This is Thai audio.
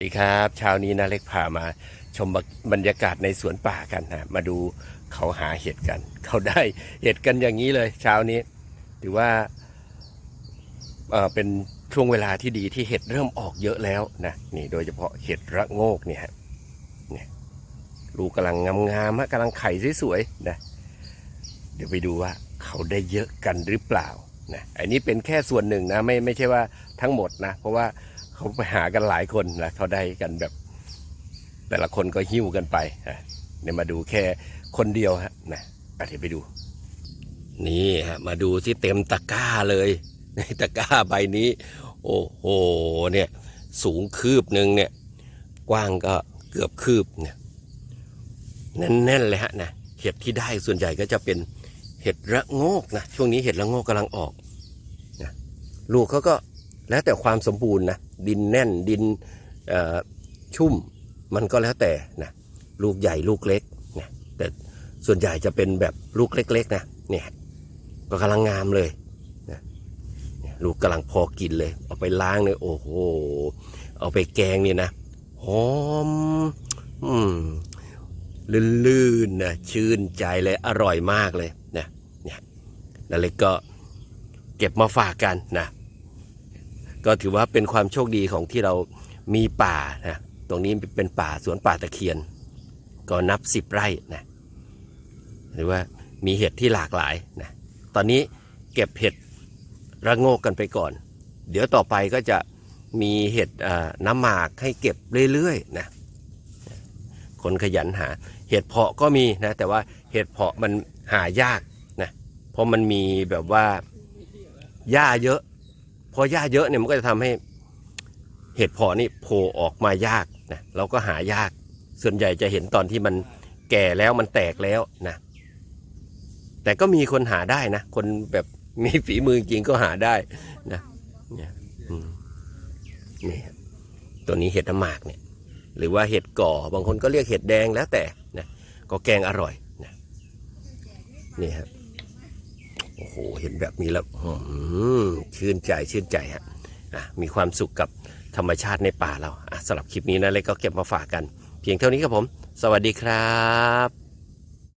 สวัสดีครับเช้านี้นาเล็กพามาชมบรรยากาศในสวนป่ากันนะมาดูเขาหาเห็ดกัน เขาได้เห็ดกันอย่างนี้เลยเช้านี้ ถือว่าเเป็นช่วงเวลาที่ดีที่เห็ดเริ่มออกเยอะแล้วนะนี่โดยเฉพาะเห็ดระโงกเนี่ยฮะเนี่ยลูกกำลังงามๆฮะกำลังไข่สวยๆนะเดี๋ยวไปดูว่าเขาได้เยอะกันหรือเปล่า นะอันนี้เป็นแค่ส่วนหนึ่งนะไม่ไม่ใช่ว่าทั้งหมดนะ เพราะว่าเขาไปหากันหลายคนนะเขาได้กันแบบ แต่ละคนก็หิ้วกันไปนะเนี่ยมาดูแค่คนเดียวฮะนะอะเดี๋ยวไปดู นี่ฮะมาดูที่เต็มตะกร้าเลยในตะกร้าใบนี้ โอ้โหเนี่ยสูงคืบหนึ่งเนี่ย กว้างก็เกือบคืบเนี่ยแน่นๆเลยฮะนะเห็ดที่ได้ส่วนใหญ่ก็จะเป็น เห็ดระโงกนะช่วงนี้เห็ดระโงกกำลังออกนะลูกเขาก็แล้วแต่ความสมบูรณ์นะดินแน่นดินชุ่มมันก็แล้วแต่นะลูกใหญ่ลูกเล็กนะแต่ส่วนใหญ่จะเป็นแบบลูกเล็กๆนะเนี่ยก็กำลังงามเลยนะลูกกำลังพอกินเลย เอาไปล้างเนี่ยโอ้โหเอาไปแกงเนี่ยนะหอมอืมลื่นๆนะชื่นใจเลยอร่อยมากเลย นั่นเลยก็เก็บมาฝากกันนะ ก็ถือว่าเป็นความโชคดีของที่เรามีป่านะ ตรงนี้เป็นป่าสวนป่าตะเคียน ก็นับสิบไร่นะ หรือว่ามีเห็ดที่หลากหลายนะ ตอนนี้เก็บเห็ดระโงกกันไปก่อน เดี๋ยวต่อไปก็จะมีเห็ดน้ำหมากให้เก็บเรื่อยๆนะ คนขยันหา เห็ดเพาะก็มีนะ แต่ว่าเห็ดเพาะมันหายาก ราะมันมีแบบว่าหญ้าเยอะพอหญ้าเยอะเนี่ยมันก็จะทำให้เห็ดพาะนี่โผล่ออกมายากนะเราก็หายากส่วนใหญ่จะเห็นตอนที่มันแก่แล้วมันแตกแล้วนะ แต่ก็มีคนหาได้นะ คนแบบมีฝีมือจริงก็หาได้นะเนี่ยนี่ตัวนี้เห็ดน้ำหมากเนี่ย หรือว่าเห็ดก่อบางคนก็เรียกเห็ดแดงแล้วแต่นะก็แกงอร่อยนะนี่ครับ เห็นแบบนี้แล้วชื่นใจชื่นใจฮะอะมีความสุขกับธรรมชาติในป่าเราสำหรับคลิปนี้นะเล็กก็เก็บมาฝากกัน เพียงเท่านี้ครับผม สวัสดีครับ